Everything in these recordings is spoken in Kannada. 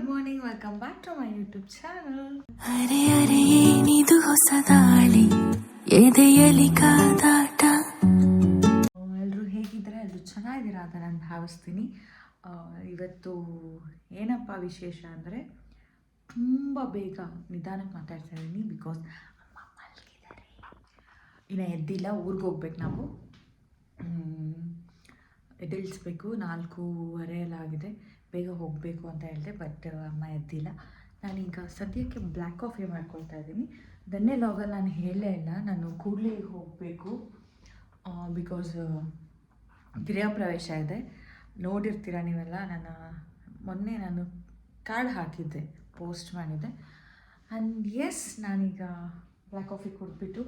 Good morning welcome back to my YouTube channel ಅರೆ ಅರೆ ಏನಿದು ಹೊಸ ದಾಳಿ? ಎದೆಯಲಿ ಕಾದಾಟ? ಎಲ್ಲರೂ ಹೇಗಿದ್ದಾರೆ ಅದು ಚೆನ್ನಾಗಿದ್ದೀರಾ ಅಂತ ನಾನು ಭಾವಿಸ್ತೀನಿ. ಇವತ್ತು ಏನಪ್ಪ ವಿಶೇಷ ಅಂದರೆ ತುಂಬ ಬೇಗ ನಿಧಾನಕ್ಕೆ ಮಾತಾಡ್ತಾ ಇದ್ದೀನಿ ಬಿಕಾಸ್ ಅಮ್ಮ ಮಲಗಿದ್ದಾರೆ. ಇನ್ನು ಎದ್ದಿಲ್ಲ ಊರಿಗೆ ಹೋಗ್ಬೇಕು ನಾವು. ಎದ್ದಿಳಿಸ್ಬೇಕು ಎದ್ದೇಳಿಸ್ಬೇಕು. ನಾಲ್ಕೂವರೆ ಎಲ್ಲ ಆಗಿದೆ. ಬೇಗ ಹೋಗಬೇಕು ಅಂತ ಹೇಳಿದೆ ಬಟ್ ಅಮ್ಮ ಎದ್ದಿಲ್ಲ. ನಾನೀಗ ಸದ್ಯಕ್ಕೆ ಬ್ಲ್ಯಾಕ್ ಕಾಫಿ ಮಾಡ್ಕೊಳ್ತಾ ಇದ್ದೀನಿ. ದನ್ನೇ ಲಾಗಲ್ಲಿ ನಾನು ಹೇಳಲೇ ಇಲ್ಲ. ನಾನು ಕೂಡಲೇ ಹೋಗಬೇಕು ಬಿಕಾಸ್ ಗೃಹ ಪ್ರವೇಶ ಇದೆ. ನೋಡಿರ್ತೀರ ನೀವೆಲ್ಲ? ನನ್ನ, ಮೊನ್ನೆ ನಾನು ಕಾರ್ಡ್ ಹಾಕಿದ್ದೆ ಪೋಸ್ಟ್ ಮಾಡಿದ್ದೆ. ಆ್ಯಂಡ್ ಎಸ್ ನಾನೀಗ ಬ್ಲ್ಯಾಕ್ ಕಾಫಿ ಕೊಟ್ಬಿಟ್ಟು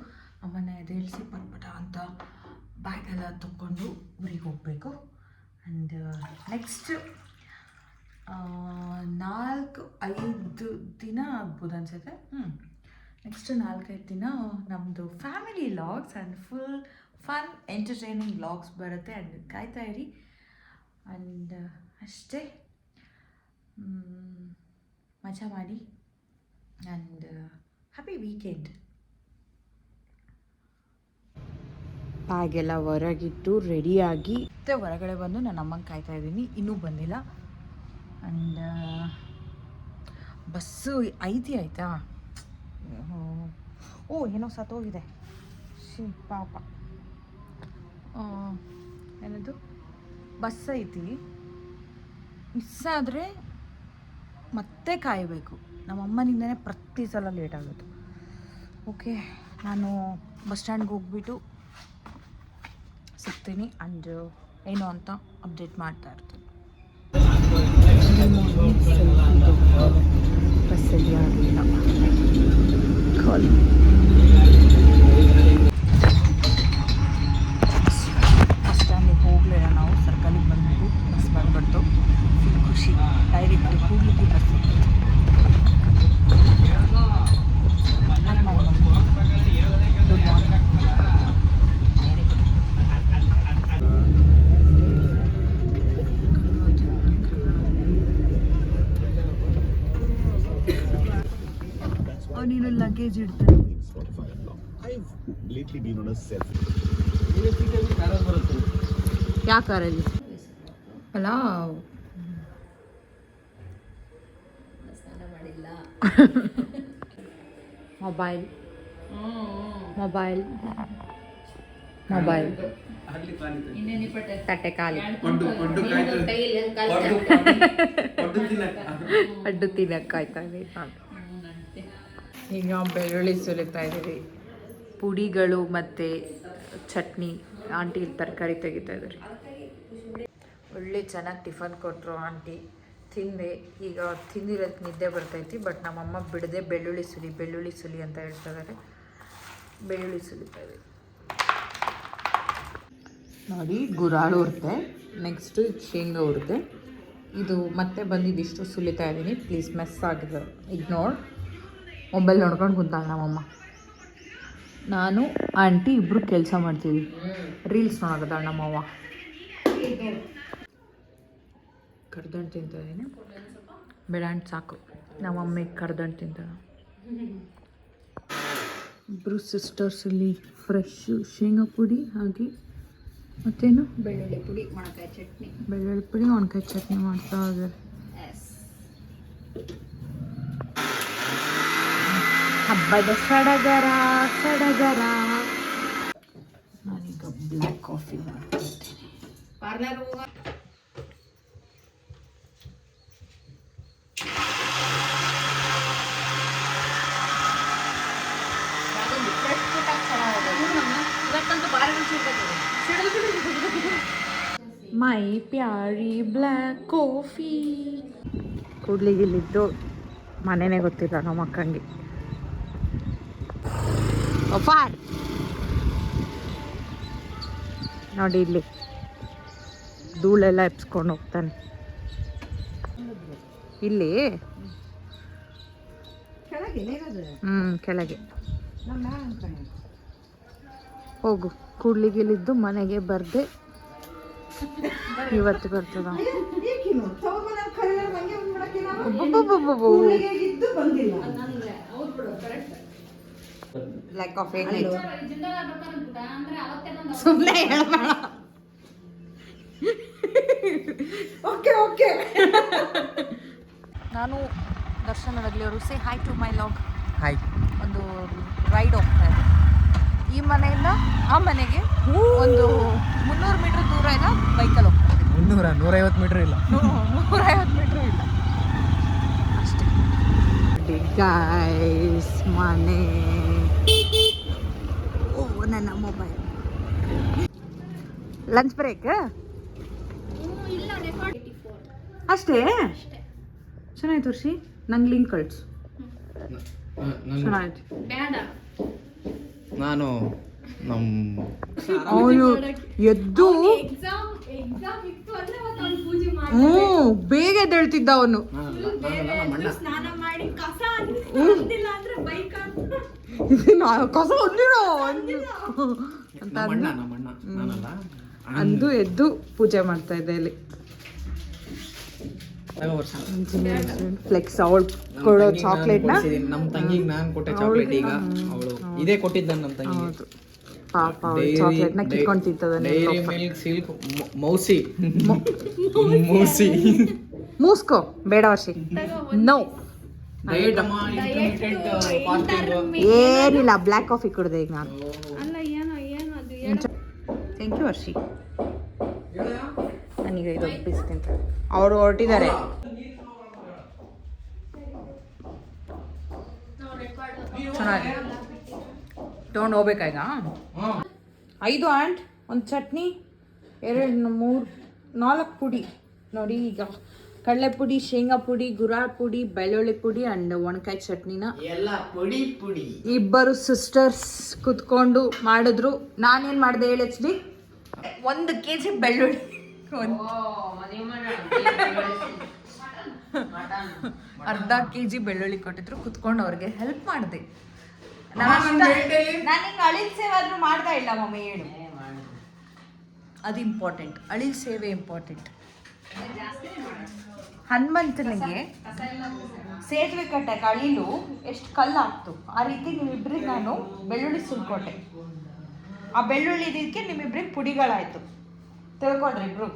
ಅಮ್ಮನ ಎದೇಳಿಸಿ ಪಟ್ಪಟ ಅಂತ ಬ್ಯಾಗೆಲ್ಲ ತೊಗೊಂಡು ಊರಿಗೆ ಹೋಗಬೇಕು. ಆ್ಯಂಡ್ ನೆಕ್ಸ್ಟ್ ನಾಲ್ಕು ಐದು ದಿನ ಆಗ್ಬೋದು ಅನ್ಸುತ್ತೆ? ಹ್ಞೂ ನೆಕ್ಸ್ಟ್ ನಾಲ್ಕೈದು ದಿನ ನಮ್ಮದು family logs and full fun entertaining logs ಬರುತ್ತೆ ಆ್ಯಂಡ್ ಕಾಯ್ತಾ ಇರಿ. ಆ್ಯಂಡ್ ಅಷ್ಟೇ. ಮಜಾ ಮಾಡಿ. ಆ್ಯಂಡ್ ಹ್ಯಾಪಿ ವೀಕೆಂಡ್ ಬ್ಯಾಗೆಲ್ಲ ಹೊರಗಿಟ್ಟು ರೆಡಿಯಾಗಿ ಮತ್ತೆ ಹೊರಗಡೆ ಬಂದು ನಾನು ಅಮ್ಮಂಗೆ ಕಾಯ್ತಾ ಇದ್ದೀನಿ. ಇನ್ನೂ ಬಂದಿಲ್ಲ. ಆ್ಯಂಡ್ ಬಸ್ಸು ಐತಿ ಆಯಿತಾ? ಓ, ಏನೋ ಸತ್ತೋಗಿದೆ. ಶಿ ಪಾಪ. ಏನದು? ಬಸ್ ಐತಿ. ಮಿಸ್ ಆದರೆ ಮತ್ತೆ ಕಾಯಬೇಕು. ನಮ್ಮಮ್ಮನಿಂದನೇ ಪ್ರತಿ ಸಲ ಲೇಟ್ ಆಗೋದು ಓಕೆ ನಾನು ಬಸ್ ಸ್ಟ್ಯಾಂಡ್ಗೆ ಹೋಗ್ಬಿಟ್ಟು ಸಿಗ್ತೀನಿ. ಆ್ಯಂಡ್ ಏನು ಅಂತ ಅಪ್ಡೇಟ್ ಮಾಡ್ತಾ ಇರ್ತೀನಿ. ಬಸ್ಸಲ್ಲಿ ಆಗಲಿಲ್ಲ ಕಾಲ್ ಯಾವ ಕಾರಲ್ಲಿ ಪಲಾವ್ ಮೊಬೈಲ್ ಮೊಬೈಲ್ ಮೊಬೈಲ್ ತಟ್ಟೆ ಖಾಲಿ ಅಡ್ಡು ತಿನ್ನಕ್ಕಾಯ್ತಾ ಈಗ ಬೆಳ್ಳುಳ್ಳಿ ಸುಲಿತಾ ಇದ್ದೀವಿ. ಪುಡಿಗಳು ಮತ್ತು ಚಟ್ನಿ ಆಂಟಿ ಇಲ್ಲಿ ತರಕಾರಿ ತೆಗಿತಾ ಇದ್ದಾರೆ. ಒಳ್ಳೆ ಚೆನ್ನಾಗಿ ಟಿಫನ್ ಕೊಟ್ಟರು ಆಂಟಿ. ತಿಂದೆ. ಈಗ ತಿಂದಿರೋದಕ್ಕೆ ನಿದ್ದೆ ಬರ್ತೈತಿ ಬಟ್ ನಮ್ಮಮ್ಮ ಬಿಡದೆ ಬೆಳ್ಳುಳ್ಳಿ ಸುಲಿ ಬೆಳ್ಳುಳ್ಳಿ ಸುಲಿ ಅಂತ ಹೇಳ್ತಾ ಇದ್ದಾರೆ ಬೆಳ್ಳುಳ್ಳಿ ಸುಲಿತಾ ಇದೆ. ನೋಡಿ ಗುರಾಳು ಉರ್ತೆ. ನೆಕ್ಸ್ಟು ಶೇಂಗಾ ಉರ್ತೆ. ಇದು ಮತ್ತೆ ಬಂದಿದ್ದಿಷ್ಟು ಸುಲಿತಾ ಇದ್ದೀನಿ ಪ್ಲೀಸ್ ಮೆಸ್ ಆಗಿದೆ ಇಗ್ನೋರ್ ಮೊಬೈಲ್ ನೋಡ್ಕೊಂಡು ಕುಂತಾಳೆ ನಮ್ಮಮ್ಮ. ನಾನು ಆಂಟಿ ಇಬ್ಬರು ಕೆಲಸ ಮಾಡ್ತೀವಿ. ರೀಲ್ಸ್ ನೋಡಕತ್ತಾಳೆ ನಮ್ಮವ್ವ. ಕರ್ದಂಟು ತಿಂತಾ ಬೇಡ ಅಂಟ್ ಸಾಕು. ನಮ್ಮಮ್ಮಿಗೆ ಕರ್ದಂಟು ತಿಂತಾಳೆ. ಇಬ್ಬರು ಸಿಸ್ಟರ್ಸ್ ಇಲ್ಲಿ ಫ್ರೆಶ್ ಶೇಂಗಾ ಪುಡಿ ಹಾಗೆ ಮತ್ತೇನು? ಬೆಳ್ಳುಳ್ಳಿ ಪುಡಿ ಒಣಕಾಯಿ ಚಟ್ನಿ. ಬೆಳ್ಳುಳ್ಳಿ ಪುಡಿ ಒಣಕಾಯಿ ಚಟ್ನಿ ಮಾಡ್ತಾ ಇದ್ದಾರೆ. ಹಬ್ಬದ ಸಡಗರ ಸಡಗರ. ನಾನೀಗ ಬ್ಲ್ಯಾಕ್ ಕಾಫಿ ಮಾಡ್ಕೊಳ್ತೀನಿ ಪಾರ್ಲರ್ ಮೈ ಪ್ಯಾರಿ ಬ್ಲ್ಯಾಕ್ ಕಾಫಿ ಕೂಡ್ಲಿಗಿಲ್ಲಿದ್ದು ಮನೆನೇ ಗೊತ್ತಿಲ್ಲ ನಮ್ಮ ಅಕ್ಕಂಗೆ. ಒಫಾರ್ ನೋಡಿ ಇಲ್ಲಿ. ಧೂಳೆಲ್ಲ ಎಪ್ಸ್ಕೊಂಡು ಹೋಗ್ತಾನೆ. ಇಲ್ಲಿ? ಹ್ಞೂ ಕೆಳಗೆ. ಹೋಗು. ಕೂಡ್ಲಿಗಿಲಿದ್ದು ಮನೆಗೆ ಬರ್ದೆ. ಇವತ್ತು ಬರ್ತದ. ಲೈಕ್ ಆಫ್ ಸುಮ್ಮನೆ ಹೇಳ್ಬೇಡ. ಓಕೆ ಓಕೆ ನಾನು ದರ್ಶನ ಅವರು say hi to my log hi ಒಂದು ರೈಡ್ ಹೋಗ್ತಾ ಇದೆ. ಈ ಮನೆಯಿಂದ ಆ ಮನೆಗೆ ಒಂದು ಮುನ್ನೂರು ಮೀಟರ್ ದೂರ ಇಲ್ಲ ಬೈಕಲ್ಲಿ ಹೋಗ್ತಾ ಇದೆ. ಮುನ್ನೂರ ನೂರೈವತ್ತು ಮೀಟರ್ ಇಲ್ಲ. ನೂರೈವತ್ತು ಮೀಟರ್ ಇಲ್ಲ. ಅಷ್ಟೇ. ಗೈಸ್ ಮನೆ. ನನ್ನ ಮೊಬೈಲ್ ಲಂಚ್ ಬ್ರೇಕ್ ಅಷ್ಟೇ? ಚೆನ್ನಾಯ್ತು ವರ್ಷಿ. ನಂಗೆ ಲಿಂಕ್ ಕಳ್ಸು. ಚೆನ್ನಾಯ್ತು ನಾನು ನಮ್ಮ ಅವನು ಎದ್ದು ಹ್ಞೂ ಬೇಗ ಎದ್ದೇಳ್ತಿದ್ದ ಅವನು. ಕಸ ಒಂದಿರೋ ಅಂತ ನಮ್ಮ ಅಣ್ಣ ನಾನಲ್ಲ. ಅಂದು ಎದ್ದು ಪೂಜೆ ಮಾಡ್ತಾ ಇದ್ದೆ ಇಲ್ಲಿ. ಫ್ಲೆಕ್ಸ್ ಅವಳು ಕೊಡೋ ಚಾಕ್ಲೇಟ್ನ? ನಮ್ಮ ತಂಗಿಗೆ ನಾನು ಕೊಟ್ಟೆ ಚಾಕ್ಲೇಟ್ ಈಗ ಅವಳು ಇದೇ ಕೊಟ್ಟಿದ್ದ ನಮ್ಮ ತಂಗಿ ಪಾಪ ಚಾಕ್ಲೇಟ್ನ ಕಿತ್ಕೊಂಡು ತಿಂತದಾನೆ ಮಿಲ್ಕ್ ಸಿಲ್ಕ್ ಮೌಸಿ. ಮೌಸಿ. ಮೂಸ್ಕೋ ಬೇಡ ವರ್ಷಿ. ನೋ ಏನಿಲ್ಲ ಬ್ಲ್ಯಾಕ್ ಕಾಫಿ ಕುಡ್ದೆ ಈಗ ನಾನು. ಥ್ಯಾಂಕ್ ಯು ವರ್ಷಿ ನನಗೆ ಇದು ಒಪ್ಪಿಸ್ತೀನಿ ಅವರು ಹೊರಟಿದ್ದಾರೆ. ಚೆನ್ನಾಗಿ ತೊಗೊಂಡು ಹೋಗ್ಬೇಕಾ ಈಗ? ಹ್ಮ್. ಐದು ಆ್ಯಂಡ್ ಒಂದು ಚಟ್ನಿ ಎರಡು ಮೂರು ನಾಲ್ಕು ಪುಡಿ. ನೋಡಿ ಈಗ. ಕಡಲೆ ಪುಡಿ ಶೇಂಗಾ ಪುಡಿ ಗುರಾಳ್ ಪುಡಿ ಬೆಳ್ಳುಳ್ಳಿ ಪುಡಿ ಅಂಡ್ ಒಣಕಾಯಿ ಚಟ್ನಿನ ಎಲ್ಲ ಪುಡಿ ಪುಡಿ. ಇಬ್ಬರು ಸಿಸ್ಟರ್ಸ್ ಕುತ್ಕೊಂಡು ಮಾಡಿದ್ರು. ನಾನೇನ್ ಮಾಡಿದೆ ಹೇಳಿ ಎಚ್ ಡಿ? ಒಂದು ಕೆ ಜಿ ಬೆಳ್ಳುಳ್ಳಿ. ಅರ್ಧ ಕೆ ಜಿ ಬೆಳ್ಳುಳ್ಳಿ ಕೊಟ್ಟಿದ್ರು. ಕುತ್ಕೊಂಡು ಅವ್ರಿಗೆ ಹೆಲ್ಪ್ ಮಾಡಿದೆ. ನಾನು ಹಿಂಗೆ ಅಳಿಲ್ ಸೇವೆ ಆದ್ರೂ ಮಾಡ್ತಾ ಇಲ್ಲ ಮಮ್ಮಿ ಹೇಳು. ಅದು ಇಂಪಾರ್ಟೆಂಟ್ ಅಳಿಲ್ ಸೇವೆ ಇಂಪಾರ್ಟೆಂಟ್ ಹನುಮಂತನಿಗೆ ಸೇತುವೆ ಕಟ್ಟೆ ಅಳಿಲು ಎಷ್ಟು ಕಲ್ಲು ಹಾಕ್ತು ಆ ರೀತಿ ನಿಮ್ಮಿಬ್ರಿಗೆ ನಾನು ಬೆಳ್ಳುಳ್ಳಿ ಸುಲ್ಕೊಟ್ಟೆ ಆ ಬೆಳ್ಳುಳ್ಳಿ ಇದಕ್ಕೆ ನಿಮ್ಮಿಬ್ರಿಗೆ ಪುಡಿಗಳಾಯ್ತು. ತಿಳ್ಕೊಳ್ರಿ ಇಬ್ರು.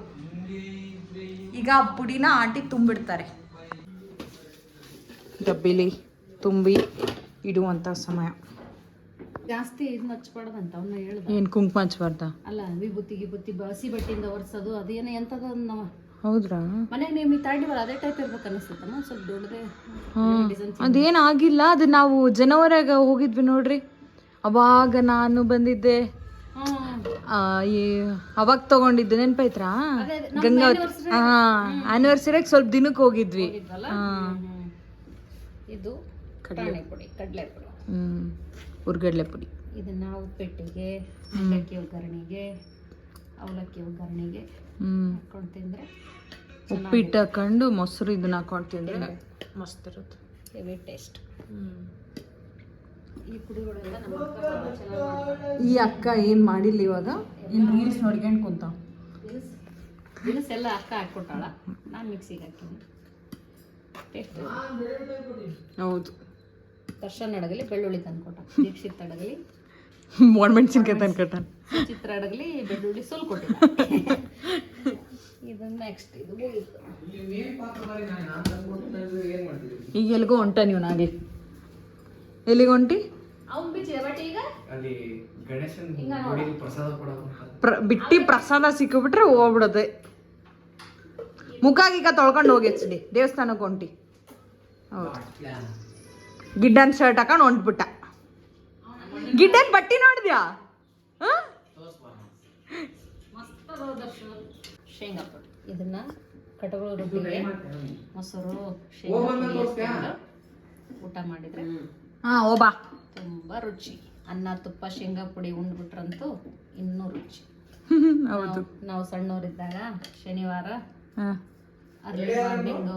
ಈಗ ಆ ಪುಡಿನ ಆಂಟಿ ತುಂಬಿಡ್ತಾರೆ. ಡಬ್ಬಿಲಿ ತುಂಬಿ ಇಡುವಂಥ ಸಮಯ. ಜಾಸ್ತಿ ಇದನ್ನ ಹಚ್ಬಾರ್ದಂತ ಅವನ್ನ ಹೇಳ್ದ. ಏನು ಕುಂಕುಮ ಹಚ್ಬಾರ್ದ ಅಲ್ಲ ವಿಭೂತಿ ಗಿಭೂತಿ ಹಸಿ ಬಟ್ಟೆಯಿಂದ ಒರೆಸೋದು ಅದೇನೋ ಎಂತದ ನಮ್ಮ ಹೌದ್ರಾ? ಮನೆಗೆ ನೀವು ಈ ತಾಂಡಿವಲ್ಲ ಅದೇ ಟೈಪ್ ಇರ್ಬೇಕು ಅನಿಸ್ತೈತಮ್ಮ ಸ್ವಲ್ಪ ದೊಡ್ಡದೇ ಅದೇನು ಆಗಿಲ್ಲ ಅದು ನಾವು ಜನವರಿಯಾಗ ಹೋಗಿದ್ವಿ ನೋಡ್ರಿ. ಅವಾಗ ನಾನು ಬಂದಿದ್ದೆ. ಅವಾಗ ತಗೊಂಡಿದ್ದೆ ನೆನ್ಪೈತ್ರಾ? ಗಂಗಾವತಿ ಹಾ ಆನಿವರ್ಸರಿಗೆ ಸ್ವಲ್ಪ ದಿನಕ್ಕೆ ಹೋಗಿದ್ವಿ. ಇದು ಕಡಲೆ. ಪುಡಿ ಕಡಲೆ ಪುಡಿ. ಹ್ಮ್ ಉರ್ಗಡ್ಲೆ ಪುಡಿ. ಇದನ್ನ ಉಪ್ಪೆಟ್ಟಿಗೆ ಮಂಡಕ್ಕಿ ಒಗ್ಗರಣೆಗೆ ಅವಲಕ್ಕಿ ಒಗ್ಗರಣೆಗೆ ಹಾಕೊಂಡು ತಿಂದ್ರೆ ಉಪ್ಪಿಟ್ಟು ಹಾಕೊಂಡು ಮೊಸರು ಇದನ್ನ ಹಾಕೊಂಡು ತಿಂದ್ರೆ ಮಸ್ತ್ ಇರುತ್ತೆ. Heavy taste. ಈ ಅಕ್ಕ ಭಾಳ ಈ ಅಕ್ಕ ಏನು ಮಾಡಿಲ್ಲ ಇವಾಗ? ಇನ್ನು ರೀಲ್ಸ್ ನೋಡ್ಕೊಂಡು ಕುಂತ? ರೀಲ್ಸ್? ದಿನಸೆಲ್ಲ ಅಕ್ಕ ಹಾಕ್ಕೊಟ್ಟಾಳ. ನಾನು ಮಿಕ್ಸಿಗೆ ಹಾಕಿನಿ ಟೇಸ್ಟ್ ಹೌದು. ದರ್ಶನ್ ಅಡಗಲಿ ಬೆಳ್ಳುಳ್ಳಿ ತಂದ್ಕೊಟ್ಟ. ದೀಕ್ಷಿತ್ ಅಡಗಲಿ ಒಣಮೆಣ್ಸಿನ್ಕಾಯಿ ತಂದ್ಕೊಟ್ಟಾನ ಚಿತ್ರ ಅಡಗಲಿ ಬೆಳ್ಳುಳ್ಳಿ ಸುಲ್ ನೆಕ್ಸ್ಟ್ ಇದು ಈಗ ಎಲ್ಲಿಗೋ ಹೊಂಟ ನೀವು ನಾಗೆ? ಎಲ್ಲಿಗೆ ಹೊಂಟಿ? ಬಿಟ್ಟಿ ಪ್ರಸಾದ ಸಿಕ್ಕಿಬಿಟ್ರೆ ಹೋಗ್ಬಿಡದೆ. ಮುಖ ಗೀಗ ತೊಳ್ಕೊಂಡು ಹೋಗಿ ಹಚ್ಡಿ ದೇವಸ್ಥಾನಕ್ಕೆ ಹೊಂಟಿ. ಹೌದು. ಗಿಡ್ಡನ್ ಶರ್ಟ್ ಹಾಕೊಂಡು ಹೊಂಟ್ಬಿಟ್ಟ. ಗಿಡ್ಡನ್ ಬಟ್ಟಿ ನೋಡಿದ್ಯಾ? ಹಾ? ಶೇಂಗಾ ಪುಡಿ. ಇದನ್ನ ಕಟಗಳು ರುಬ್ಬಿಗೆ ಮೊಸರು ಶೇಂಗಾ ಊಟ ಮಾಡಿದ್ರೆ ಹಾ ಓಬಾ. ತುಂಬಾ ರುಚಿ. ಅನ್ನ ತುಪ್ಪ ಶೇಂಗಾ ಪುಡಿ ಉಂಡ್ಬಿಟ್ರಂತೂ ಇನ್ನೂ ರುಚಿ. ಹೌದು. ನಾವು- ಸಣ್ಣವರಿದ್ದಾಗ ಶನಿವಾರ ಹಾ. ಅರ್ಲಿ ಮಾರ್ನಿಂಗ್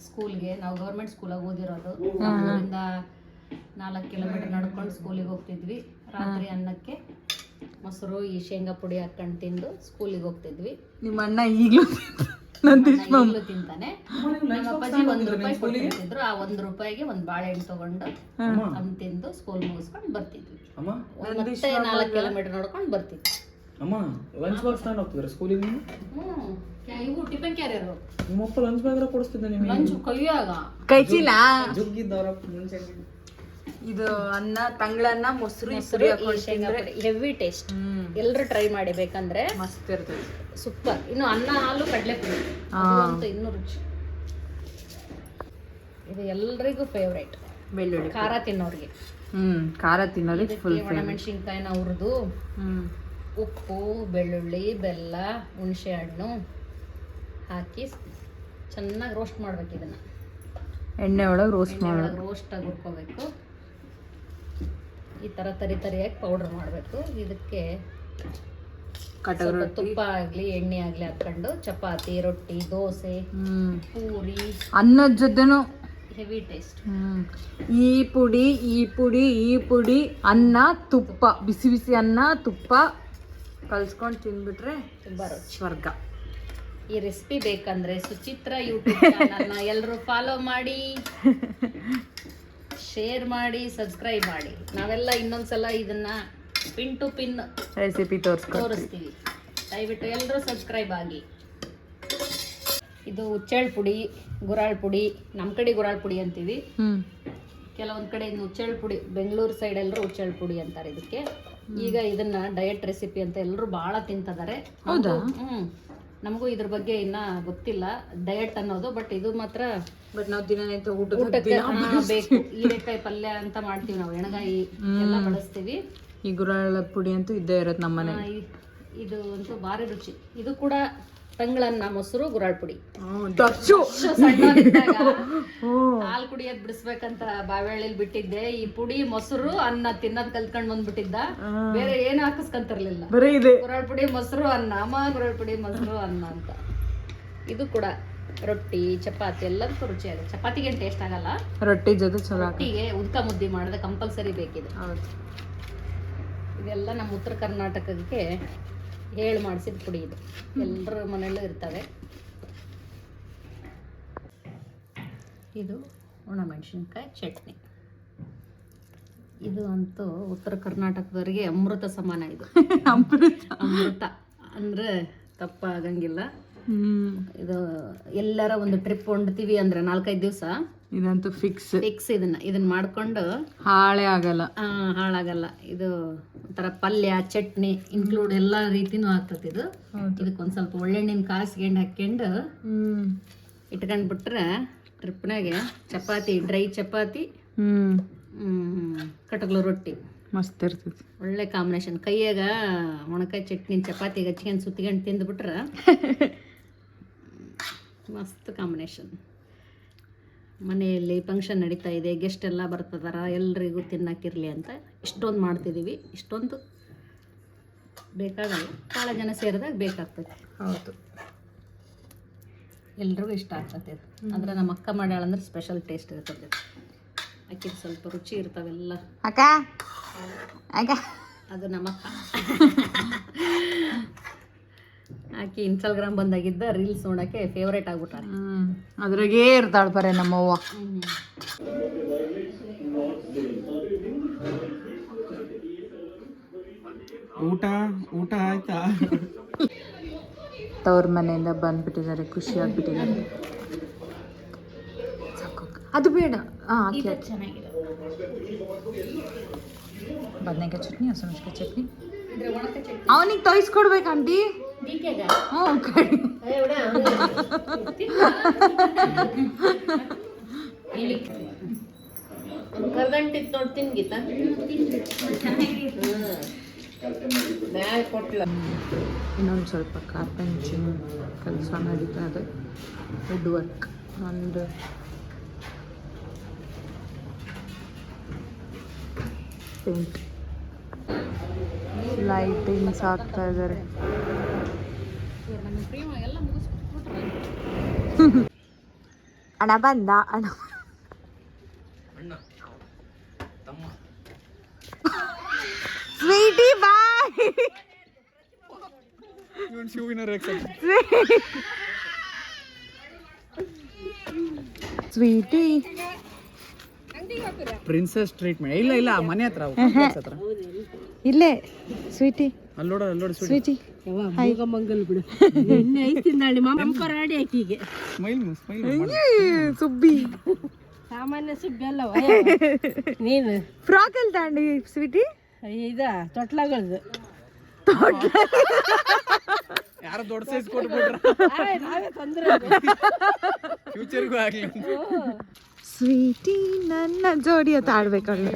ಸ್ಕೂಲ್ಗೆ ನಾವು ಗೌರ್ಮೆಂಟ್ ಸ್ಕೂಲಾಗ ಓದಿರೋದು. ಅದರಿಂದ ನಾಲ್ಕು ಕಿಲೋಮೀಟರ್ ನಡ್ಕೊಂಡು ಸ್ಕೂಲಿಗೆ ಹೋಗ್ತಿದ್ವಿ. ರಾತ್ರಿ ಅನ್ನಕ್ಕೆ ಮೊಸರು ಈ ಶೇಂಗಾ ಪುಡಿ ಹಾಕೊಂಡು ತಿಂದು ಸ್ಕೂಲಿಗೆ ಹೋಗ್ತಿದ್ವಿ. ನಿಮ್ಮ ಅಣ್ಣ ಈಗಲೂ. ಈಗಲೂ ತಿಂತಾನೆ. ನಮ್ಮ ಅಪ್ಪಾಜಿ ಒಂದ್ ರೂಪಾಯಿ ಕೊಟ್ಟಿರ್ತಿದ್ರು ಆ ಒಂದ್ ರೂಪಾಯಿಗೆ ಒಂದ್ ಬಾಳೆಹಣ್ಣು ತಗೊಂಡು ಅದನ್ನ ತಿಂದು ಸ್ಕೂಲ್ ಮುಗಿಸ್ಕೊಂಡು ಬರ್ತಿದ್ವಿ. ಮತ್ತೆ ನಾಲ್ಕು ಕಿಲೋಮೀಟರ್ ನೋಡ್ಕೊಂಡು ಬರ್ತಿದ್ವಿ. ಅಮ್ಮ ಲಂಚ್ ಬಾಕ್ಸ್ ತಗೊಂಡು ಹೋಗ್ತಿದ್ರ ಸ್ಕೂಲಿಗೆ ಹ್ಮ್. ಕ್ಯಾ- ಇವು ಟಿಫನ್ ಕ್ಯಾರಿಯರು ನಿಮ್ಮಪ್ಪ ಲಂಚ್ ಬ್ಯಾಗ್ ಕೊಡಿಸ್ತಿದ್ದೆ ನಿಮಗೆ. ಲಂಚ್ ಕೈಯಾಗ. ಕೈ ಚೀಲ ಜುಗ್ಗಿದ್ದವ್ರ ಮುಂಚೆ. ಇದು ಅನ್ನ ತಂಗಳನ್ನ ಮೊಸರು ಮೊಸರು ಈ ಶೇಂಗಾ ಹೆವಿ ಟೇಸ್ಟ್ ಎಲ್ಲರೂ ಟ್ರೈ ಮಾಡಿ ಬೇಕಂದ್ರೆ ಮಸ್ತ್ ಇರ್ತದೆ. ಸೂಪರ್. ಇನ್ನು ಅನ್ನ ಹಾಲು ಅಂತೂ ಇನ್ನೂ ರುಚಿ. ಇದು ಎಲ್ಲರಿಗೂ ಫೇವ್ರೇಟ್ ಬೆಳ್ಳುಳ್ಳಿ ಖಾರ ತಿನ್ನೋರಿಗೆ. ಹ್ಮ್ ಖಾರ ತಿನ್ನೋರಿಗೆ ಫುಲ್ ಒಣಮೆಣಸಿನ್ಕಾಯಿನ ಹುರಿದು ಹ್ಮ್. ಉಪ್ಪು ಬೆಳ್ಳುಳ್ಳಿ ಬೆಲ್ಲ ಹುಣಸೆ ಹಣ್ಣು ಹಾಕಿ ಚೆನ್ನಾಗಿ ರೋಸ್ಟ್ ಮಾಡ್ಬೇಕು ಇದನ್ನ. ಎಣ್ಣೆ ಒಳಗೆ ರೋಸ್ಟ್ ಮಾಡಿ ರೋಸ್ಟ್ ಆಗಿ ಹುರ್ಕೋಬೇಕು. ಈ ಥರ ತರಿ ತರಿಯಾಗಿ ಪೌಡರ್ ಮಾಡಬೇಕು. ಇದಕ್ಕೆ ಸ್ವಲ್ಪ ತುಪ್ಪ ಆಗಲಿ ಎಣ್ಣೆ ಆಗಲಿ ಹಾಕ್ಕೊಂಡು ಚಪಾತಿ ರೊಟ್ಟಿ ದೋಸೆ ಪೂರಿ. ಅನ್ನದ ಜೊತೆನೂ ಹೆವಿ ಟೇಸ್ಟ್ ಈ ಪುಡಿ ಈ ಪುಡಿ ಈ ಪುಡಿ ಅನ್ನ ತುಪ್ಪ. ಬಿಸಿ ಬಿಸಿ ಅನ್ನ ತುಪ್ಪ ಕಲ್ಸ್ಕೊಂಡು ತಿಂದ್ಬಿಟ್ರೆ ತುಂಬ ರುಚಿ. ಸ್ವರ್ಗ. ಈ ರೆಸಿಪಿ ಬೇಕಂದ್ರೆ ಸುಚಿತ್ರ ಯೂಟ್ಯೂಬ್ ಚಾನಲ್ನ ಎಲ್ಲರೂ ಫಾಲೋ ಮಾಡಿ. ಶೇರ್ ಮಾಡಿ ಸಬ್ಸ್ಕ್ರೈಬ್ ಮಾಡಿ. ನಾವೆಲ್ಲ ಇನ್ನೊಂದ್ಸಲ ಇದನ್ನ ಪಿನ್ ಟು ಪಿನ್ ರೆಸಿಪಿ ತೋರಿಸ್ತೀವಿ. ದಯವಿಟ್ಟು ಎಲ್ಲರೂ ಸಬ್ಸ್ಕ್ರೈಬ್ ಆಗಿ. ಇದು ಉಚ್ಚೆಳ್ ಪುಡಿ ಗುರಾಳ್ ಪುಡಿ ನಮ್ಮ ಕಡೆ ಗುರಾಳ್ ಪುಡಿ ಅಂತೀವಿ. ಕೆಲವೊಂದು ಕಡೆ ಇನ್ನು ಉಚ್ಚೆಳ್ ಪುಡಿ ಬೆಂಗಳೂರು ಸೈಡ್ ಎಲ್ಲರೂ ಉಚ್ಚೆಳ್ ಪುಡಿ ಅಂತಾರೆ ಇದಕ್ಕೆ. ಈಗ ಇದನ್ನ ಡಯಟ್ ರೆಸಿಪಿ ಅಂತ ಎಲ್ಲರೂ ಭಾಳ ತಿಂತಿದ್ದಾರೆ ಹೌದಾ? ಹ್ಮ್. ನಮಗೂ ಇದ್ರ ಬಗ್ಗೆ ಇನ್ನ ಗೊತ್ತಿಲ್ಲ ಡಯಟ್ ಅನ್ನೋದು ಬಟ್ ಇದು ಮಾತ್ರ ಬಟ್ ನಾವು ದಿನನಿತ್ಯ ಊಟಕ್ಕೆ ಬೇಕು. ಹೀರೆಕಾಯಿ ಪಲ್ಯ ಅಂತ ಮಾಡ್ತೀವಿ ನಾವು ಎಣಗಾಯಿ ಎಲ್ಲ ಬಳಸ್ತೀವಿ. ಈ ಗುರಾಳ ಪುಡಿ ಅಂತೂ ಇದ್ದೇ ಇರತ್ತೆ ನಮ್ಮನೆ. ಇದು ಅಂತೂ ಭಾರಿ ರುಚಿ. ಇದು ಕೂಡ ತಂಗಳನ್ನ ಮೊಸರು ಗುರಾಳ್ ಪುಡಿ. ಹಾಲು ಕುಡಿಯೋದ್ ಬಿಡಿಸ್ಬೇಕಂತ ಬಾವಿಹಳ್ಳಿಲಿ ಬಿಟ್ಟಿದ್ದೆ. ಈ ಪುಡಿ ಮೊಸರು ಅನ್ನ ತಿನ್ನದ್ ಕಲ್ತ್ಕೊಂಡ್ ಬಂದ್ಬಿಟ್ಟಿದ್ದ. ಬೇರೆ ಏನು ಹಾಕಿಸ್ಕೊಂತಿರ್ಲಿಲ್ಲ. ಬರೀ ಇದೆ. ಗುರಾಳ್ ಪುಡಿ ಮೊಸರು ಅನ್ನ. ಅಮ್ಮ ಗುರಾಳ್ ಪುಡಿ ಮೊಸರು ಅನ್ನ ಅಂತ. ಇದು ಕೂಡ ರೊಟ್ಟಿ ಚಪಾತಿ ಎಲ್ಲದಕ್ಕೂ ರುಚಿ ಆಗುತ್ತೆ ಚಪಾತಿಗೆ ಟೇಸ್ಟ್ ಆಗಲ್ಲ. ರೊಟ್ಟಿ ಜೊತೆ ರೊಟ್ಟಿಗೆ ಉದ್ಕ ಮುದ್ದಿ ಮಾಡಿದ್ರೆ ಕಂಪಲ್ಸರಿ ಬೇಕಿದೆ. ಹೌದು. ಇದೆಲ್ಲ ನಮ್ಮ ಉತ್ತರ ಕರ್ನಾಟಕಕ್ಕೆ ಹೇಳಿ ಮಾಡಿಸಿದ ಪುಡಿ ಇದು. ಎಲ್ಲರ ಮನೆಯಲ್ಲೂ ಇರ್ತವೆ. ಇದು ಒಣಮೆಣಸಿನ್ಕಾಯಿ ಚಟ್ನಿ. ಇದು ಅಂತೂ ಉತ್ತರ ಕರ್ನಾಟಕದವರಿಗೆ ಅಮೃತ ಸಮಾನ ಇದು. ಅಮೃತ. ಅಮೃತ. ಅಂದರೆ ತಪ್ಪಾಗಂಗಿಲ್ಲ. ಹ್ಮ್. ಇದು ಎಲ್ಲರ ಒಂದು ಟ್ರಿಪ್ ಹೊಂಡ್ತೀವಿ ಅಂದ್ರೆ ನಾಲ್ಕೈದು ದಿವಸ. ಇದಂತೂ ಫಿಕ್ಸ್ ಫಿಕ್ಸ್ ಇದನ್ನ ಇದನ್ನ ಮಾಡ್ಕೊಂಡು ಹಾಳೆ ಆಗಲ್ಲ. ಹಾಳಾಗಲ್ಲ. ಇದು ಒಂಥರ ಪಲ್ಯ ಚಟ್ನಿ ಇನ್ಕ್ಲೂಡ್ ಎಲ್ಲ ರೀತಿನೂ ಆಗ್ತದೆ ಇದು. ಇದಕ್ಕೆ ಒಂದು ಸ್ವಲ್ಪ ಒಳ್ಳೆಣ್ಣಿನ ಕಾಸ್ಗೆಂಡು ಹಾಕ್ಕೊಂಡು ಇಟ್ಕೊಂಡು ಬಿಟ್ರೆ ಟ್ರಿಪ್ನಾಗೆ ಚಪಾತಿ ಡ್ರೈ ಚಪಾತಿ ಕಟಗ್ಲು ರೊಟ್ಟಿ. ಮಸ್ತ್ ಇರ್ತೈತಿ ಒಳ್ಳೆ ಕಾಂಬಿನೇಷನ್ ಕೈಯಾಗ ಒಣಕಾಯಿ ಚಟ್ನಿ ಚಪಾತಿ ಹಚ್ಕೊಂಡು ಸುತ್ಕೊಂಡು ತಿಂದ್ಬಿಟ್ರೆ ಮಸ್ತ್ ಕಾಂಬಿನೇಷನ್ ಮನೆಯಲ್ಲಿ ಫಂಕ್ಷನ್ ನಡೀತಾ ಇದೆ ಗೆಸ್ಟ್ ಎಲ್ಲ ಬರ್ತದಾರ ಎಲ್ರಿಗೂ ತಿನ್ನಕ್ಕಿರಲಿ ಅಂತ ಇಷ್ಟೊಂದು ಮಾಡ್ತಿದ್ದೀವಿ ಇಷ್ಟೊಂದು ಬೇಕಾಗಲ್ಲ ಭಾಳ ಜನ ಸೇರಿದಾಗ ಬೇಕಾಗ್ತೈತಿ ಹೌದು. ಎಲ್ರಿಗೂ ಇಷ್ಟ ಆಗ್ತೈತೆ ಇದು ಅಂದ್ರೆ ನಮ್ಮ ಅಕ್ಕ ಮಾಡ್ಯಾಳಂದ್ರೆ ಸ್ಪೆಷಲ್ ಟೇಸ್ಟ್ ಇರ್ತದೆ. ಅಕ್ಕಿದ ಸ್ವಲ್ಪ ರುಚಿ ಇರ್ತಾವೆಲ್ಲ ಅಕ್ಕ? ಅಕ್ಕ? ಅದು ನಮ್ಮ ಅಕ್ಕ. ಆಕಿ ಇನ್ಸ್ಟಾಗ್ರಾಮ್ ಬಂದಾಗಿದ್ದ ರೀಲ್ಸ್ ನೋಡೋಕ್ಕೆ ಫೇವ್ರೇಟ್ ಆಗ್ಬಿಟ್ಟಾರೆ. ಹ್ಮ್. ಅದ್ರಾಗೇ ಇರ್ತಾಳ ಬರೇ ನಮ್ಮವ್ವ ಊಟ ಊಟ ಆಯ್ತಾ? ತವ್ರ ಮನೆಯಿಂದ ಬಂದ್ಬಿಟ್ಟಿದ್ದಾರೆ ಖುಷಿ ಆಗ್ಬಿಟ್ಟಿದ್ದಾರೆ ಅದು ಬೇಡ. ಹಾಂ ಬದನೆಕಾಯಿ ಚಟ್ನಿ ಹಸಿಮೆಣಸಿಕಾಯಿ ಚಟ್ನಿ. ಅವನಿಗೆ ತೊಯ್ಸ್ಕೊಡ್ಬೇಕು ಆಂಟಿ? ಹ್ಞೂ ಕಡಿ. ಏ, ಬಿಡ, ಅವ್ನು ಇಲ್ಲಿ. ಒಂದ್ ಕರ್ದಂಟಿದ್ ನೋಡ್ ತಿನ್ ಗೀತಾ. ಇನ್ನೊಂದು ಸ್ವಲ್ಪ ಕಾರ್ಪೆಂಚಿಂಗ್ ಕೆಲಸ ನಡೀತಾ ಇದೆ. ವುಡ್ ವರ್ಕ್ ಒಂದು. ಪೇಂಟ್ ಲೈಟಿಂಗ್ಸ್ ಹಾಕ್ತಾ ಇದ್ದಾರೆ. ಅಣ್ಣ ಬಂದ ಅಣ್ಣ. Sweety bye. Sweety. Princess treatment ಇಲ್ಲ ಇಲ್ಲ ಮನೆ ಹತ್ರ ಹತ್ರ. ಇಲ್ಲೇ ಸ್ವೀಟಿ ಅಲ್ಲೋಡ ಅಲ್ಲೋಡ ಅಲ್ಲಿ ನೋಡು ಸ್ವೀಟಿ ಸ್ಮೈಲ್ ಸ್ಮೈಲ್ ಸುಬ್ಬಿ. ಸಾಮಾನ್ಯ ಸುಬ್ಬಿ ಅಲ್ಲವ? ನೀನು? ಫ್ರಾಕ್ ಅಲ್ಲಿ ಸ್ವೀಟಿ ಇದ? ತೊಟ್ಲಗಳದು. ಯಾರೋ ದೊಡ್ಡ ಸೈಜ್ ಕೊಟ್ಬಿಟ್ರ? ನಾವೇ ತೊಂದ್ರೆ ಫ್ಯೂಚರ್ಗೂ ಆಗ್ಲಿ. ಸ್ವೀಟಿ ನನ್ನ ಜೋಡಿ ಅಂತ ಆಡ್ಬೇಕಲ್ಲ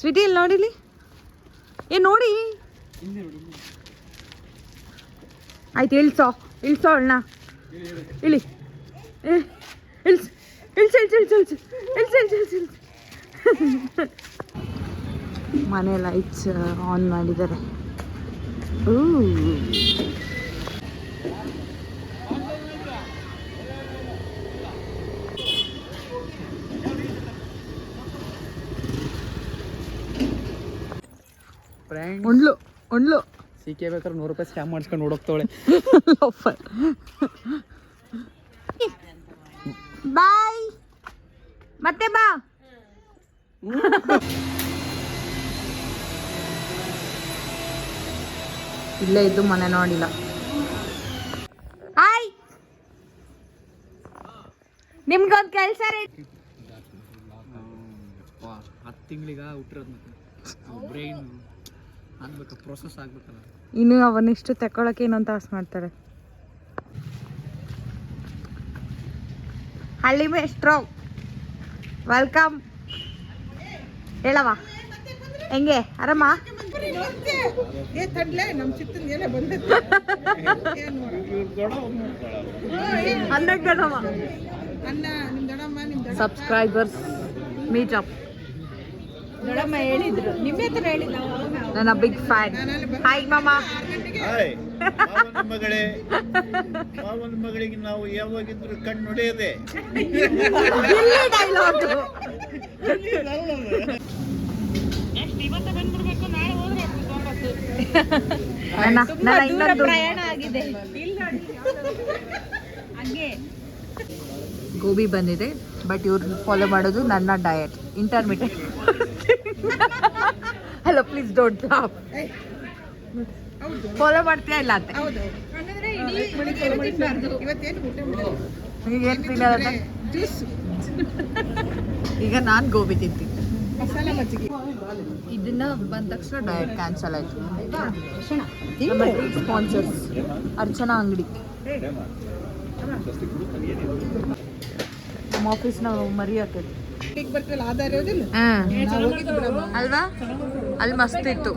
ಸ್ವೀಟಿ ಇಲ್ಲಿ ನೋಡಿಲಿ? ಏ, ನೋಡಿ. ಆಯ್ತು, ಇಳ್ಸೋ. ಇಳ್ಸೋ ಅಣ್ಣ. ಇಳಿ. ಇಳ್ಸ್. ಇಳ್ಸ್ ಇಳ್ಸ್ ಇಳ್ಸ್ ಇಳ್ಸ್. ಇಳ್ಸ್ ಇಳ್ಸ್ ಇಳ್ಸ್ ಮನೆ ಲೈಟ್ಸ್ ಆನ್ ಮಾಡಿದ್ದಾರೆ. ಊ. ಫ್ರೆಂಡ್ ಒಂಡ್ಲು ಉಂಡ್ಲು ಸಿ ಕೆ ಬೇಕಾದ್ರೆ ನೂರು ರೂಪಾಯಿ ಸ್ಕ್ಯಾಮ್ ಮಾಡಿಸ್ಕೊಂಡು ಲೋಫರ್ ಬಾಯ್. ಮತ್ತೆ ಬಾ. ಇಲ್ಲೇ ಇದ್ದು ಮನೆ ನೋಡಿಲ್ಲ. ಹಾಯ್. ನಿಮ್ಗೊಂದು ಕೆಲಸ ರೀ. ಹತ್ತು ತಿಂಗಳಿಗ ಹುಟ್ಟಿರೋದು ಮತ್ತೆ. ಬ್ರೈನ್. ಆಗ್ಬೇಕು ಪ್ರೊಸೆಸ್ ಆಗ್ಬೇಕಲ್ಲ. ಇನ್ನು ಅವನಿಷ್ಟು ತಗೊಳಕ್ಕೆ ಇನ್ನೊಂದು ತಾಸು ಮಾಡ್ತಾರೆ. ಹಳ್ಳಿ ಸ್ಟ್ರಾಂಗ್ ವೆಲ್ಕಮ್ ಹೇಳವ ಹೆಂಗೆ? ಆರಾಮ? ಗಣವ ಸಬ್ಸ್ಕ್ರೈಬರ್ಸ್ ಮೀಟ್ ಅಪ್ ದೊಡ್ಡಮ್ಮ ಹೇಳಿದ್ರು. ನಿಮ್ಮ ಹತ್ರ ಹೇಳಿಲ್ಲ ನನ್ನ ಬಿಗ್ ಫ್ಯಾನ್ ಹಾಯ್ ಮಾಮಾ. ಹಾಯ್ ಮಾವನ ಮಗಳೇ. ಮಾವನ ಮಗಳಿಗೆ ನಾವು ಯಾವಾಗಿದ್ರು ಕಣ್ಣು ಹೊಡೆಯದೆ. ಡೈಲಾಗ್ ನನ್ನ ನನ್ನ ಇನ್ನೊಂದು ಪ್ರಯಾಣ ಆಗಿದೆ. ಗೋಬಿ ಬಂದಿದೆ ಬಟ್ ಇವ್ರು ಫಾಲೋ ಮಾಡೋದು ನನ್ನ diet intermediate hello please don't laugh follow ಮಾಡ್ತೀಯಾ ಇಲ್ಲ ಅಂತ? ಈಗ ಏನು ತಿನ್ನೋದಂತ ಈಗ ನಾನು ಗೋಬಿ ತಿಂತೀನಿ. ಇದನ್ನ ಬಂದ ತಕ್ಷಣ ಡಯಟ್ ಕ್ಯಾನ್ಸಲ್ ಆಯ್ತು. ನಮ್ಮ ಸ್ಪಾನ್ಸರ್ಸ್ ಅರ್ಚನಾ ಅಂಗಡಿ. ನಮ್ಮ ಆಫೀಸ್ ನಾವು ಮರಿ ಹಾಕಿದ್ವಿ ಅಲ್ವಾ? ಅಲ್ಲಿ ಮಸ್ತ್ ಇತ್ತು.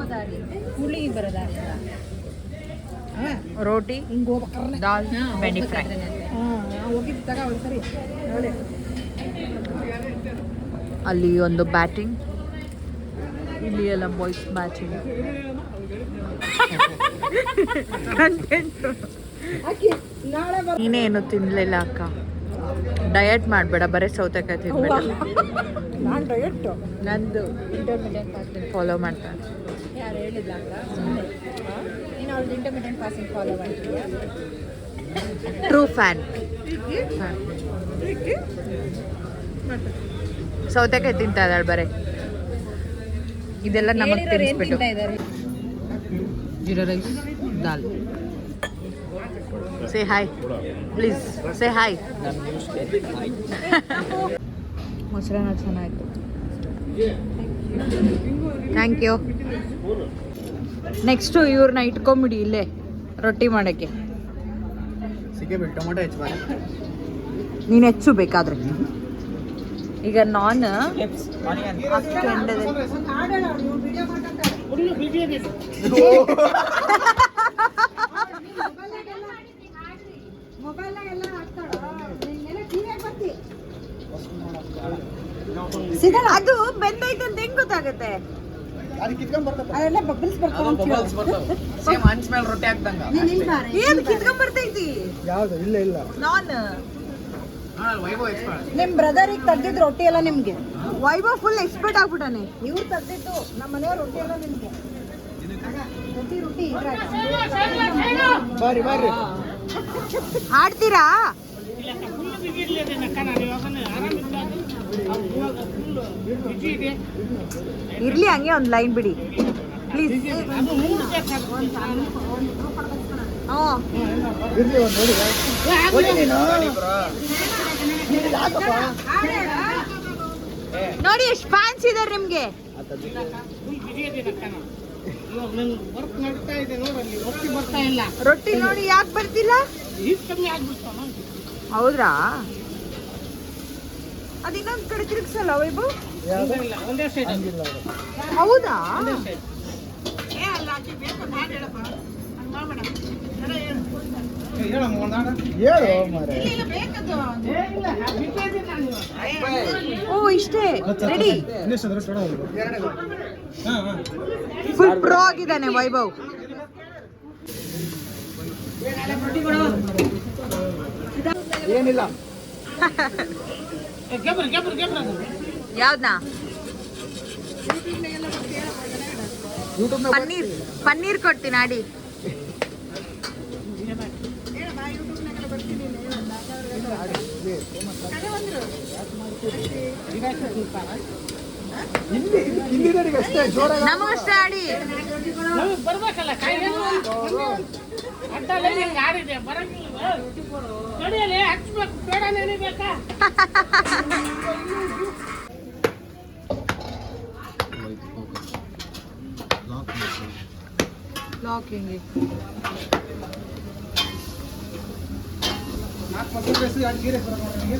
ರೋಟಿ ದಾಲ್ ಬೆಂಡಿ ಫ್ರೈ. ಅಲ್ಲಿ ಒಂದು ಬ್ಯಾಟಿಂಗ್. ಇಲ್ಲಿ ಎಲ್ಲ ಬಾಯ್ಸ್ ಬ್ಯಾಟಿಂಗ್. ನೀನೇನು ತಿನ್ಲಿಲ್ಲ ಅಕ್ಕ? ಡಯಟ್ ಮಾಡಬೇಡ ಬರೀ ಸೌತೆಕಾಯಿ ತಿನ್ಬೇಡ. ನಂದು ಇಂಟರ್ಮೀಡಿಯಟ್ ಫಾಸ್ಟಿಂಗ್ ಫಾಲೋ ಮಾಡ್ತಾನೆ ಯಾರು ಹೇಳಿಲ್ಲ ನೀನು ಅವ್ರದ್ದು ಇಂಟರ್ಮೀಡಿಯಂಟ್ ಫಾಸ್ಟಿಂಗ್ ಫಾಲೋ ಮಾಡ್ತೀಯಾ? ಟ್ರೂ ಫ್ಯಾನ್ ಸೌತೆಕಾಯಿ ತಿಂತಾ ಇದ್ದಾಳೆ ಬರೀ. ಇದೆಲ್ಲ ನಮಗೆ ತಿನ್ನಿಸ್ಬಿಟ್ಟು jeera rice dal say hi please say hi ಮೊಸರನ್ನ ಚೆನ್ನಾಗಿತ್ತು. ಥ್ಯಾಂಕ್ ಯು ನೆಕ್ಸ್ಟು ಇವ್ರನ್ನ ಇಟ್ಕೊಂಬಿಡಿ ಇಲ್ಲೇ ರೊಟ್ಟಿ ಮಾಡೋಕ್ಕೆ. ನೀನು ಹೆಚ್ಚು ಬೇಕಾದ್ರೆ. ಈಗ ನಾನ್ ಅಷ್ಟು ಎಂಡದೆ ಸಿಗಲ್ಲ ಅದು ಬೆಂದೈತೆ ಅಂತ ಹೆಂಗ್ ಗೊತ್ತಾಗುತ್ತೆ? ಸೇಮ್ ಹಂಚ್ ಮೇಲೆ ರೊಟ್ಟಿ ಹಾಕ್ದಂಗ. ಏನ್ ಕಿತ್ಕೊಂಡ್ ಬರ್ತೈತಿ ಯಾವ್ದು? ಇಲ್ಲ ಇಲ್ಲ. ನಾನ್. ಬ್ರದರಿಗೆ ರೊಟ್ಟಿ ಎಲ್ಲ ನಿಮಗೆ. ವೈಭವ್ ಫುಲ್ ಎಕ್ಸ್ಪರ್ಟ್ ಆಗ್ಬಿಟ್ಟಾನೆ. ಇವ್ರು ತೆಗ್ದಿದ್ದು ನಮ್ಮ ಮನೆಯವ್ರ ರೊಟ್ಟಿ ಎಲ್ಲ ನಿಮಗೆ. ರೊಟ್ಟಿ ರೊಟ್ಟಿ ಇದ್ರಾಗ. ಬರ್ರಿ ಬರ್ರಿ ಆಡ್ತೀರಾ? ಇರ್ಲಿ ಹಂಗೆ. ಒಂದು ಲೈನ್ ಬಿಡಿ. ಪ್ಲೀಸ್ ನೋಡಿ. ಎಷ್ಟು ಫ್ಯಾನ್ಸ್ ಇದಾರೆ ನಿಮ್ಗೆ. ರೊಟ್ಟಿ ನೋಡಿ ಯಾಕೆ ಬರ್ತಿಲ್ಲ? ಹೌದ್ರಾ? ಅದು ಇನ್ನೊಂದ್ ಕಡೆ ತಿರುಗಿಸಲ್ಲ ವೈಭವ್? ಹೌದಾ? ಓ ಇಷ್ಟೇ. ರೆಡಿ ಫುಲ್ ಪ್ರೋ ಆಗಿದ್ದಾನೆ ವೈಭವ್. ಏನಿಲ್ಲ. ಯಾವ್ದಾ ಯೂಟ್ಯೂಬ್ ಪನ್ನೀರ್ ಪನ್ನೀರ್ ಕೊಡ್ತೀನಿ ಆಡಿ ಇಲ್ಲಿ ಇಲ್ಲಿದವರಿಗೆ ಅಷ್ಟೇ ಜೋರಾಗಿ ನಮಗಷ್ಟೇ ಆಡಿ. ಲಾಕ್ ಹಿಂಗೆ? ನಾಲ್ಕು ಮಸಾಲೆ ರೈಸ್ ಎರಡು ಗೀ ರೈಸ್ ಬರೋದು ನಿಮಗೆ?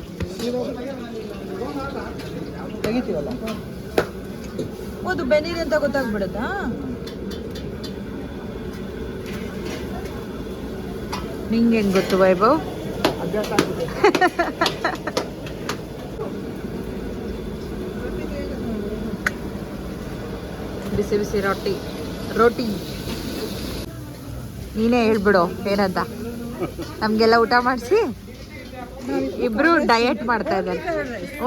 ಬೆನ್ನಿದೆ ಅಂತ ಗೊತ್ತಾಗ್ಬಿಡುತ್ತಾ? ನಿಂಗೆ ಹೆಂಗ್ ಗೊತ್ತು ವೈಭವ್? ಬಿಸಿ ಬಿಸಿ ರೊಟ್ಟಿ, ರೋಟಿ. ನೀನೇ ಹೇಳ್ಬಿಡು, ಏನಂತ? ನಮ್ಗೆಲ್ಲ ಊಟ ಮಾಡಿಸಿ? ಇಬ್ರು ಡಯಟ್ ಮಾಡ್ತಾ ಇದ್ದಾರೆ.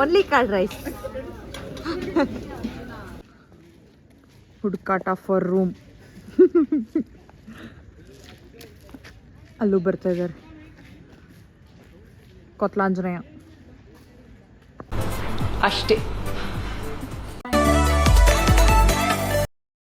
ಓನ್ಲಿ ಕಾಳ್ ರೈಸ್ ಹುಡುಕಾಟ ಫಾರ್ ರೂಮ್ ಅಲ್ಲೂ ಬರ್ತಾ ಇದ್ದಾರೆ. ಕೊತ್ಲಾಂಜನೇಯ. ಅಷ್ಟೇ.